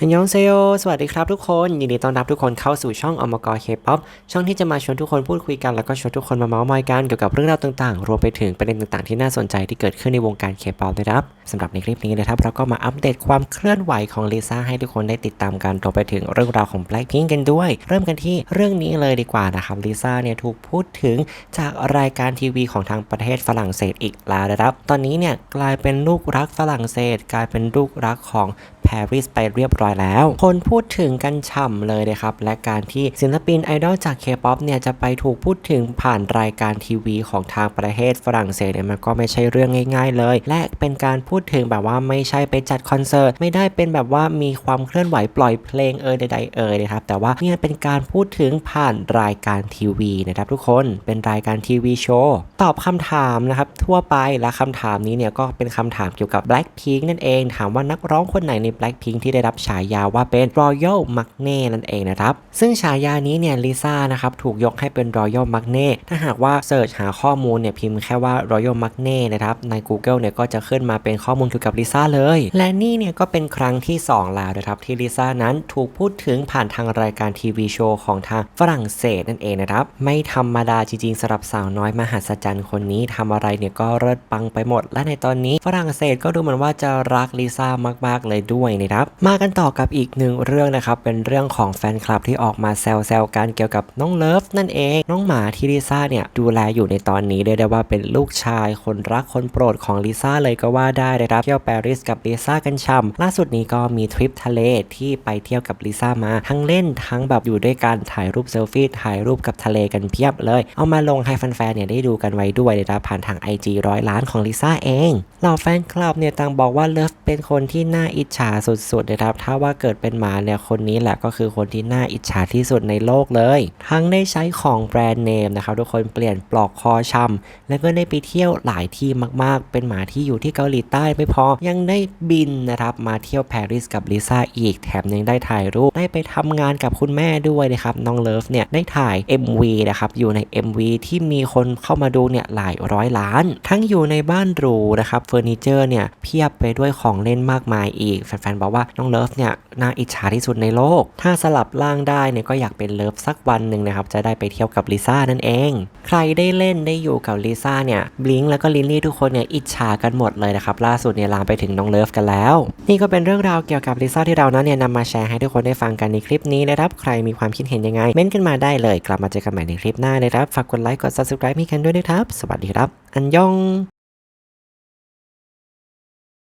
ฮันยองเซโยสวัสดีครับทุกคน ยินดีต้อนรับทุกคนเข้าสู่ช่องอมกรเคป๊อปช่องที่จะมาชวนทุกคนพูดคุยกัน แล้วก็ชวนทุกคนมาเมาส์มอยกันเกี่ยวกับเรื่องราวต่างๆ รวมไปถึงประเด็นต่างๆที่น่าสนใจที่เกิดขึ้นในวงการเคป๊อปนะครับสำหรับในคลิปนี้นะครับเราก็มาอัปเดตความเคลื่อนไหวของลิซ่าให้ทุกคนได้ติดตามกันรวมไปถึงเรื่องราวของ Blackpink กันด้วย เริ่มกันที่เรื่องนี้เลยดีกว่านะครับลิซ่าเนี่ยถูกพูดถึงจากรายการทีวีของทางประเทศฝรั่งเศสอีกแล้วนะครับ ตอนนี้เนี่ยกลายเป็นลูกรักฝรั่งเศส กลายเป็นลูกรักของ ปารีสไปเรียบร้อยแล้ว คนพูดถึงกันฉ่ำเลยนะครับ และการที่ศิลปินไอดอลจากเคป๊อปเนี่ยจะไปถูกพูดถึงผ่านรายการทีวีของทางประเทศฝรั่งเศสเนี่ยมันก็ไม่ใช่เรื่องง่ายๆเลย และเป็นการพูดถึงแบบว่าไม่ใช่ไปจัดคอนเสิร์ตไม่ได้เป็นแบบว่ามีความเคลื่อนไหวปล่อยเพลงเอ่ยใดๆเอ่ยนะครับแต่ว่าเนี่ยเป็นการพูดถึงผ่านรายการทีวีนะครับทุกคนเป็นรายการทีวีโชว์ตอบคำถามนะครับทั่วไปและคำถามนี้เนี่ยก็เป็นคำถามเกี่ยวกับ Blackpink นั่นเอง ถามว่านักร้องคนไหนใน Blackpink ที่ได้รับฉายาว่าเป็น Royal m a g n e นั่นเองนะครับ ซึ่งฉายานี้เนี่ยลิซ่านะครับถูกยกให้เป็น Royal m a g n e ถ้าหากว่าเสิร์ชหาข้อมูลเนี่ยพิมพ์แค่ว่า Royal m a g n e นะครับใน Google เนี่ยก็จะขึ้นมาเป็นข้อมูลเกี่ยวกับลิซ่าเลย และนี่เนี่ยก็เป็นครั้งที่ 2 แล้วนะครับที่ลิซ่านั้นถูกพูดถึงผ่านทางรายการทีวีโชว์ของทางฝรั่งเศสนั่นเองนะครับไม่ธรรมดาจริงๆสำหรับสาวน้อยมหัศจรรย์คนนี้ทำอะไรเนี่ยก็เลิศปังไปหมด และในตอนนี้ฝรั่งเศสก็ดูเหมือนว่าจะรักลิซ่ามากๆเลยด้วยนะครับ มากันต่อกับอีกหนึ่งเรื่องนะครับ เป็นเรื่องของแฟนคลับที่ออกมาแซวๆกันเกี่ยวกับน้องเลิฟนั่นเอง น้องหมาที่ลิซ่าเนี่ยดูแลอยู่ในตอนนี้เรียกได้ว่าเป็นลูกชายคนรักคนโปรดของลิซ่าเลยก็ว่าได้นะครับ เที่ยวปารีสกับลิซ่ากันช่ำล่าสุดนี้ก็มีทริปทะเลที่ไปเที่ยวกับลิซ่ามา ทั้งเล่นทั้งแบบอยู่ด้วยกันถ่ายรูปเซลฟี่ถ่ายรูปกับทะเลกันเพียบเลย เอามาลงให้แฟนๆเนี่ยได้ดูกันไว้ด้วยนะครับผ่านทาง IG ร้อยล้านของลิซ่าเองเหล่าแฟนคลับเนี่ยต่างบอกว่าเลิฟเป็นคนที่น่าอิจฉาสุดๆนะครับ ถ้าว่าเกิดเป็นหมาเนี่ยคนนี้แหละก็คือคนที่น่าอิจฉาที่สุดในโลกเลย ทั้งได้ใช้ของแบรนด์เนมนะครับทุกคนเปลี่ยนปลอกคอช้ำแล้วก็ได้ไปเที่ยวหลายที่มากๆ เป็นหมาที่อยู่ที่เกาหลีใต้ไม่พอ ยังได้บินนะครับมาเที่ยวปารีสกับลิซ่าอีกแถมยังได้ถ่ายรูป ได้ไปทำงานกับคุณแม่ด้วยนะครับ น้องเลิฟเนี่ยได้ถ่าย MV นะครับ อยู่ใน MV ที่มีคนเข้ามาดูเนี่ยหลายร้อยล้าน ทั้งอยู่ในบ้านหรูนะครับเฟอร์นิเจอร์เนี่ยเพียบไปด้วยของเล่นมากมายอีก แฟนบอกว่าน้องเลิฟเนี่ยน่าอิจฉาที่สุดในโลก ถ้าสลับร่างได้เนี่ยก็อยากเป็นเลิฟสักวันหนึ่งนะครับจะได้ไปเที่ยวกับลิซ่านั่นเอง ใครได้เล่นได้อยู่กับลิซ่าเนี่ยบลิงแล้วก็ลินลี่ทุกคนเนี่ยอิจฉากันหมดเลยนะครับล่าสุดเนี่ยลามไปถึงน้องเลิฟกันแล้ว นี่ก็เป็นเรื่องราวเกี่ยวกับลิซ่าที่เรานั้นเนี่ยนำมาแชร์ให้ทุกคนได้ฟังกันในคลิปนี้นะครับใครมีความคิดเห็นยังไงเม้นต์กันมาได้เลย กลับมาเจอกันใหม่ในคลิปหน้านะครับฝากกดไลค์กด subscribe ให้กันด้วยนะครับ สวัสดีครับ อันยอง